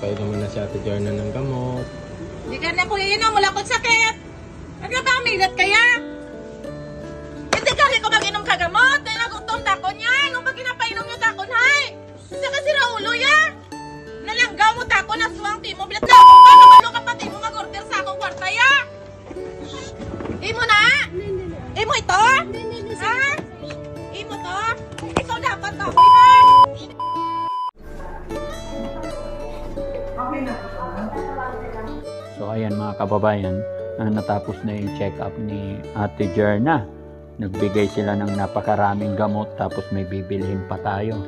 papainumin na si Ate Jorna ng gamot. Hindi ka na kuya yun, wala akong sakit. Nagkapamilat kaya? Hindi kasi ko mag-inom ka So ayan mga kababayan, ah, natapos na yung check-up ni Ate Jerna. Nagbigay sila ng napakaraming gamot tapos may bibilhin pa tayo.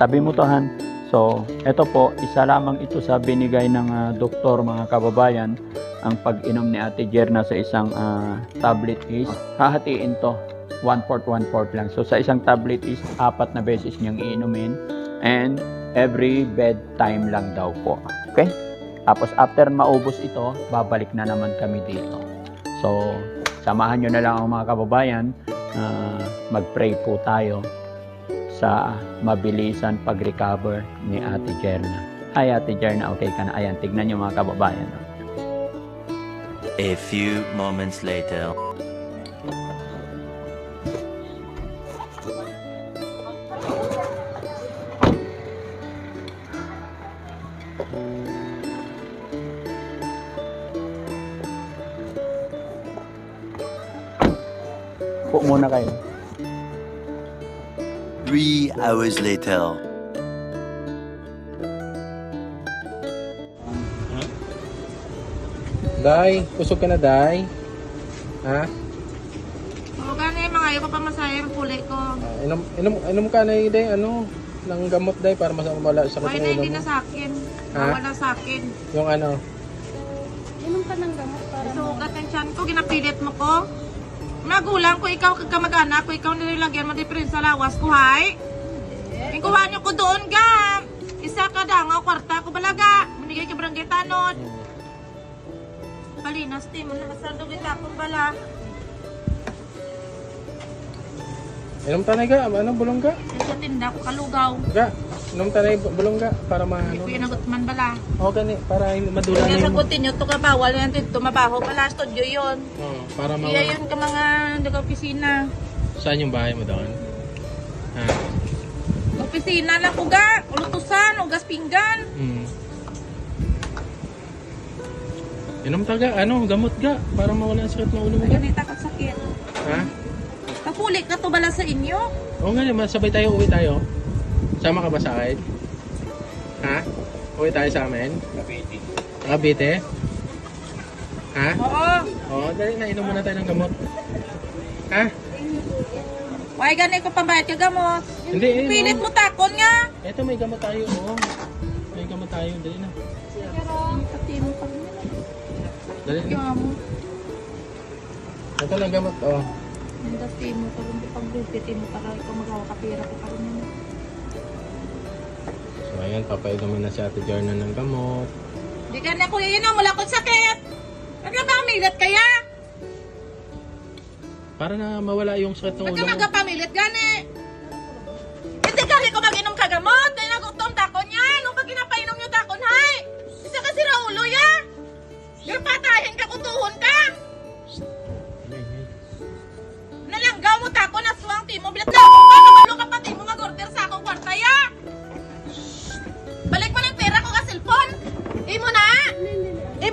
Sabi mo to Han, so ito po, isa lamang ito sa binigay ng ah, doktor mga kababayan. Ang pag-inom ni Ate Jerna sa isang ah, tablet is, hahatiin to, 1-4, 1-4 lang. So sa isang tablet is, apat na beses niyang iinumin and every bedtime lang daw po. Okay? Tapos after maubos ito, babalik na naman kami dito. So, samahan nyo na lang ang mga kababayan. ah, mag-pray po tayo sa mabilisan pag-recover ni Ate Jerna. Hi Ate Jerna, okay ka na? Ayan, tignan nyo mga kababayan. A few moments later. Po muna kayo. Three hours later. Day, kusog ka na, Day. Ha? O gani, mga ayaw ko pa masaya yung puli ko. Ah, inom, inom, inom ka na, Day, ano, ng gamot, Day, para mas mawala sa Ay na, hindi na sa akin. Ha? Wala sa akin. Yung ano, Inom ka ng gamot para Sugat ang tiyan ko, ginapilit mo ko. Magulang ko, ikaw kamag-anak ko, ikaw nilagyan mo di rin sa lawas ko, hay. Yung kuha niyo ko doon, ga. Isa ka dangaw, kwarta ko balaga. Binigay ka barangay tanod. Palinas, ti mo na masardo kita akong bala. Inom tanay ka, ano, bulong ka? Sa tinda ko, kalugaw. Ga, inom tanay, bulong ka, para ma, Hindi ko inagot man bala. O, gani, para hindi madula Kaya na yung... sagutin nyo, ito ka bawal yan, ito mabaho pala, studio yun. Oh, para ma... Iya yun ka mga nag-opisina. Saan yung bahay mo doon? Ha? Opisina lang ko ga, ulutusan, ugas pinggan. Hmm. Inom taga, ano, gamot ga, para mawala ang sakit ng ulo mo ga. Ganita ka sakit. Ha? Kapulik na to bala sa inyo. Oo nga naman, sabay tayo, uwi tayo. Sama ka ba sa akin? Ha? Uwi tayo sa amin? Cavite. Cavite? Ha? Oo. Oo, dali na, inom muna tayo ng gamot. Ha? Why ganit ko pambayad ka gamot? Hindi, eh, Pilit mo takon nga. Ito, may gamot tayo, oo. May gamot tayo, dali na. Pati mo pa. Dali na. Ito lang gamot, oh. Ang dati mo pa rin pag gupit mo para ikaw magawa kapira ko pa rin yun. So, ayan, papainumin na si Ate Jorna ng gamot. Di ka na kuya yun, wala akong sakit. Nagkapamilit kaya? Para na mawala yung sakit ng Ba't ulo ka mo. gani?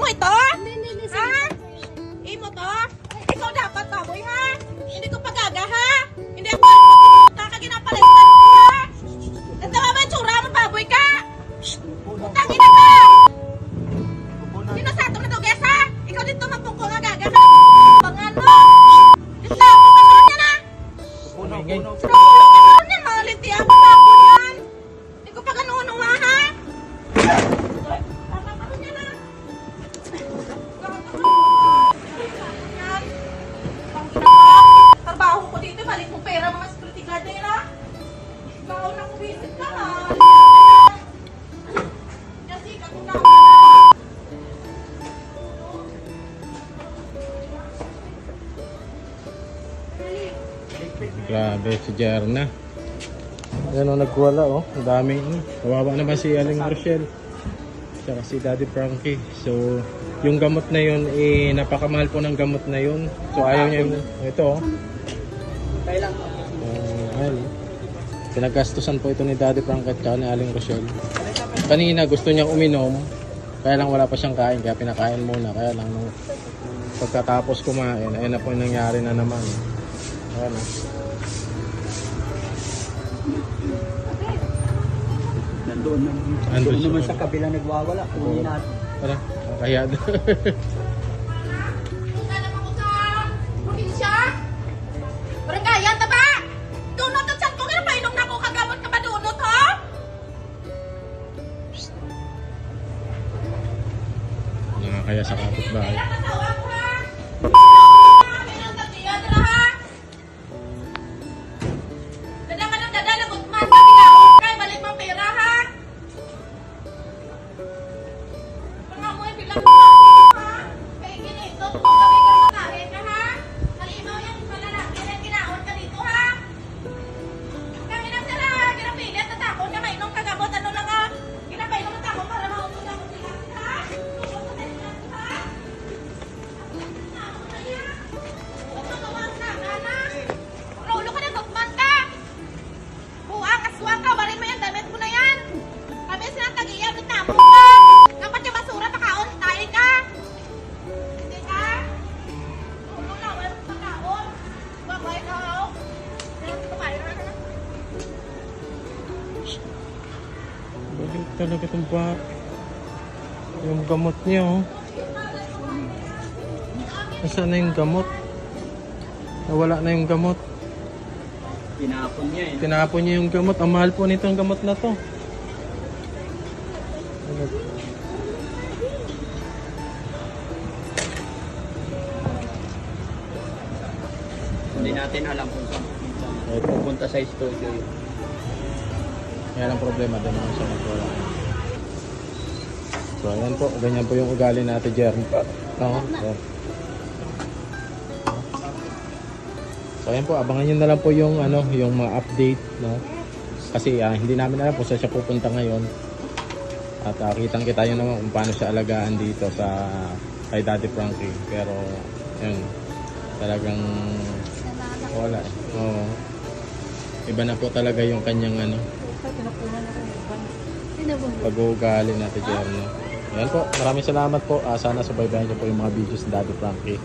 Imo ito. Ha? Grabe, si Jarna. Ayan o, nagwala oh. Ang dami. oh. Kawawa naman si Aling Rochelle. Tsaka si Daddy Frankie. So, yung gamot na yun, eh, napakamahal po ng gamot na yun. So, ayaw niya yung, ito oh. Kailan? Uh, ayun. Pinagastusan po ito ni Daddy Frank at ni Aling Rochelle. Kanina gusto niyang uminom, kaya lang wala pa siyang kain, kaya pinakain muna. Kaya lang nung pagkatapos kumain, ayun na po yung nangyari na naman. Ayan oh. Nandoon naman. Andun Doon siya. naman sa kabila nagwawala. Kunin natin. Tara, nakakaya doon. nakakaya sa talaga itong ba? Yung gamot niya, oh. Nasaan na yung gamot? Nawala na yung gamot. Pinapon niya eh. Tinapon niya yung gamot. Ang mahal po nitong gamot na to. Hindi natin alam kung saan. Pupunta sa studio yun. Yan ang problema doon naman sa magwala. So, ayan po. Ganyan po yung ugali natin, Jern. Oo. ayan. So, ayan po. Abangan nyo na lang po yung, ano, yung mga update, no? Kasi ah, hindi namin alam kung saan siya pupunta ngayon. At uh, kitang kita yun naman kung paano siya alagaan dito sa kay Daddy Frankie. Pero, yun. Talagang wala. Oo. Iba na po talaga yung kanyang ano, pag-uugali natin dyan. No? Ayan po, maraming salamat po. Ah, sana subaybayan niyo po yung mga videos ni Daddy Frankie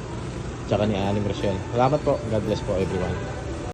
tsaka ni Aling Rochelle. Salamat po. God bless po everyone.